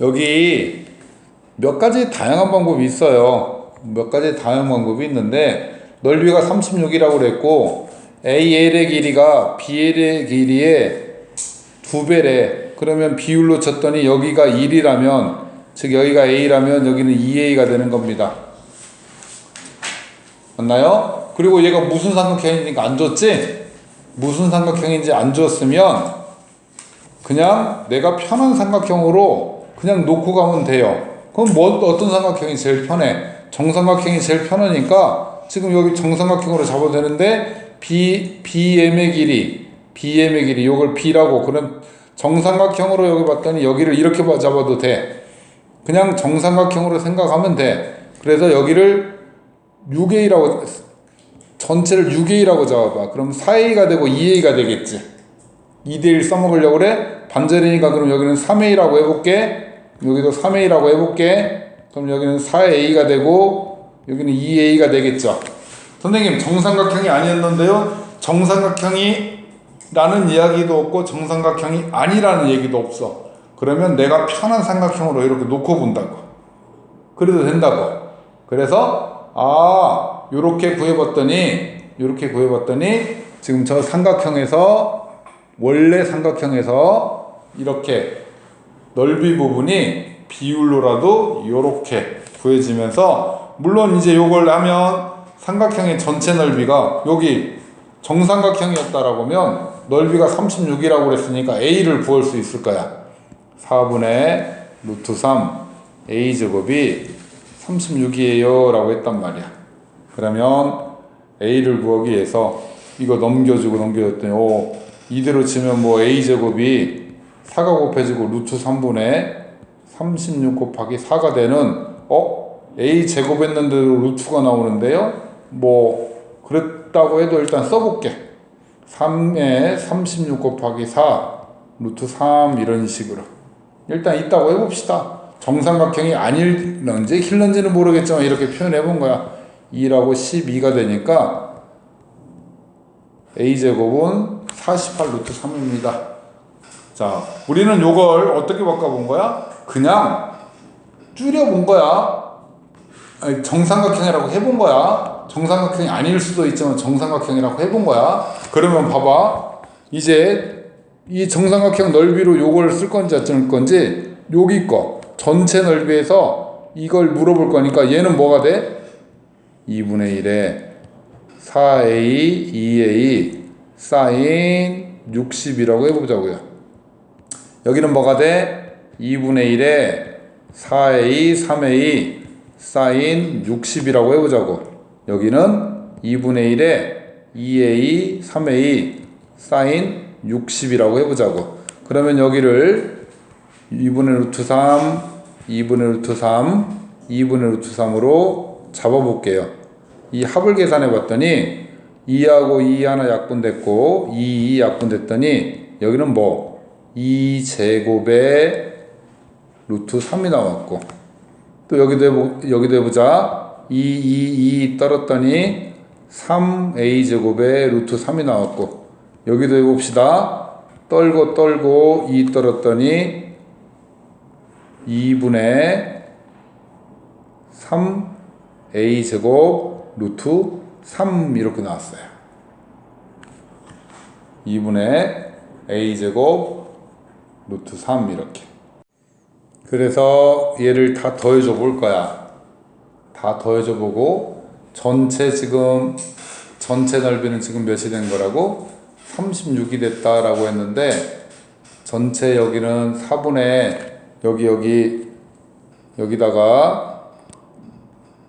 여기 몇 가지 다양한 방법이 있어요. 몇 가지 다양한 방법이 있는데 넓이가 36이라고 그랬고 AL의 길이가 BL의 길이의 두 배래. 그러면 비율로 쳤더니 여기가 1이라면 즉 여기가 A라면 여기는 2A가 되는 겁니다. 맞나요? 그리고 얘가 무슨 삼각형이니까 안 줬지? 무슨 삼각형인지 안 줬으면 그냥 내가 편한 삼각형으로 그냥 놓고 가면 돼요. 그럼 뭐 어떤 삼각형이 제일 편해? 정삼각형이 제일 편하니까 지금 여기 정삼각형으로 잡아도 되는데 B BM의 길이 BM의 길이 요걸 B라고 그럼 정삼각형으로 여기 봤더니 여기를 이렇게 봐- 잡아도 돼. 그냥 정삼각형으로 생각하면 돼. 그래서 여기를 6A라고 전체를 6A라고 잡아봐. 그럼 4A가 되고 2A가 되겠지. 2대1 써먹으려고 그래? 반절이니까 그럼 여기는 3A라고 해볼게. 여기도 3A라고 해볼게. 그럼 여기는 4A가 되고 여기는 2A가 되겠죠. 선생님 정삼각형이 아니었는데요. 정삼각형이 라는 이야기도 없고 정삼각형이 아니라는 얘기도 없어. 그러면 내가 편한 삼각형으로 이렇게 놓고 본다고. 그래도 된다고. 그래서 아 요렇게 구해봤더니 요렇게 구해봤더니 지금 저 삼각형에서 원래 삼각형에서 이렇게 넓이 부분이 비율로라도 요렇게 구해지면서 물론 이제 요걸 하면 삼각형의 전체 넓이가 여기 정삼각형이었다라고 하면 넓이가 36이라고 그랬으니까 a를 구할 수 있을 거야. 4분의 루트 3 a 제곱이 36이에요 라고 했단 말이야. 그러면 a를 구하기 위해서 이거 넘겨주고 넘겨줬더니 오 이대로 치면 뭐 a 제곱이 4가 곱해지고 루트 3분의 36 곱하기 4가 되는 어 a 제곱했는데도 루트가 나오는데요 뭐 그랬다고 해도 일단 써볼게 3에 36 곱하기 4 루트 3 이런 식으로 일단 있다고 해봅시다. 정삼각형이 아닐런지 킬런지는 모르겠지만 이렇게 표현해 본 거야. 2라고 12가 되니까 a제곱은 48 루트 3입니다. 자, 우리는 요걸 어떻게 바꿔본 거야? 그냥 줄여본 거야. 아니, 정삼각형이라고 해본 거야. 정삼각형이 아닐 수도 있지만 정삼각형이라고 해본 거야. 그러면 봐봐. 이제 이 정삼각형 넓이로 요걸 쓸 건지 어쩔 건지 여기 거 전체 넓이에서 이걸 물어볼 거니까 얘는 뭐가 돼? 2분의 1에 4a 2a 사인 60이라고 해보자고요. 여기는 뭐가 돼? 2분의 1에 4a 3a 사인 60이라고 해보자고. 여기는 2분의 1에 2a 3a 사인 60이라고 해보자고. 그러면 여기를 2분의 루트 3, 2분의 루트 3, 2분의 루트 3으로 잡아볼게요. 이 합을 계산해 봤더니 2하고 2 하나 약분됐고 2, 2 약분됐더니 여기는 뭐 2제곱에 루트 3이 나왔고 또 여기도 해보, 여기도 해보자 2, 2, 2 떨었더니 3a제곱에 루트 3이 나왔고 여기도 해봅시다. 떨고 떨고 2 떨었더니 2분의 3a 제곱 루트 3 이렇게 나왔어요. 2분의 a 제곱 루트 3 이렇게. 그래서 얘를 다 더해줘 볼 거야. 다 더해줘 보고 전체 지금 전체 넓이는 지금 몇이 된 거라고? 36이 됐다라고 했는데 전체 여기는 4분의 여기 여기 여기다가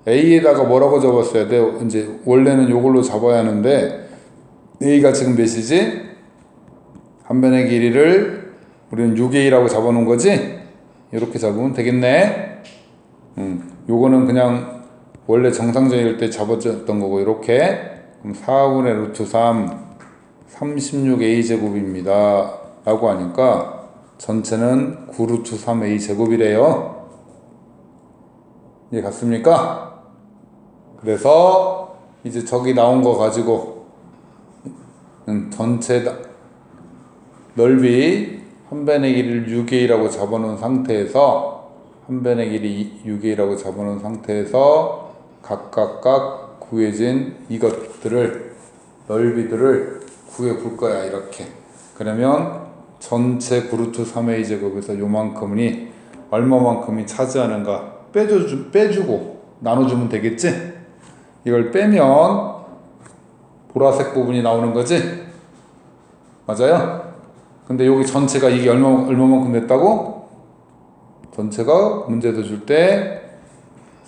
A에다가 뭐라고 적었어야 돼? 이제 원래는 요걸로 잡아야 하는데 A가 지금 몇이지? 한 변의 길이를 우리는 6A라고 잡아놓은 거지? 이렇게 잡으면 되겠네. 음, 요거는 그냥 원래 정상적일 때 잡아줬던 거고 이렇게 그럼 4분의 루트 3 36a 제곱입니다. 라고 하니까 전체는 9루트 3a 제곱이래요. 이해 갔습니까? 그래서 이제 저기 나온 거 가지고 음, 전체 다- 넓이 한 변의 길이를 6a라고 잡아놓은 상태에서 한 변의 길이 6이라고 잡아놓은 상태에서 각각각 구해진 이것들을 넓이들을 구해 볼 거야 이렇게. 그러면 전체 구루트 3a 제곱에서 요만큼이 얼마만큼이 차지하는가 빼줘 빼주고 나눠주면 되겠지? 이걸 빼면 보라색 부분이 나오는 거지? 맞아요 근데 여기 전체가 이게 얼마 얼마만큼 됐다고? 전체가 문제도 줄 때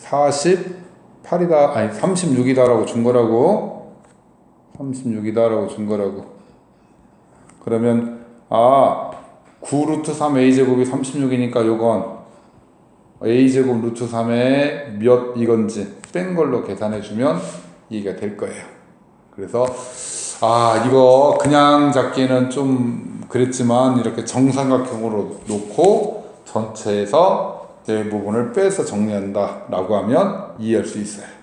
48이다 아니 36이다라고 준 거라고. 36이다라고 준 거라고. 그러면 아 9루트 3 a제곱이 36이니까 요건 a제곱 루트 3의 몇 이건지 뺀 걸로 계산해 주면 이해가 될 거예요. 그래서 아 이거 그냥 잡기는 좀 그랬지만 이렇게 정삼각형으로 놓고 전체에서 대부분을 빼서 정리한다 라고 하면 이해할 수 있어요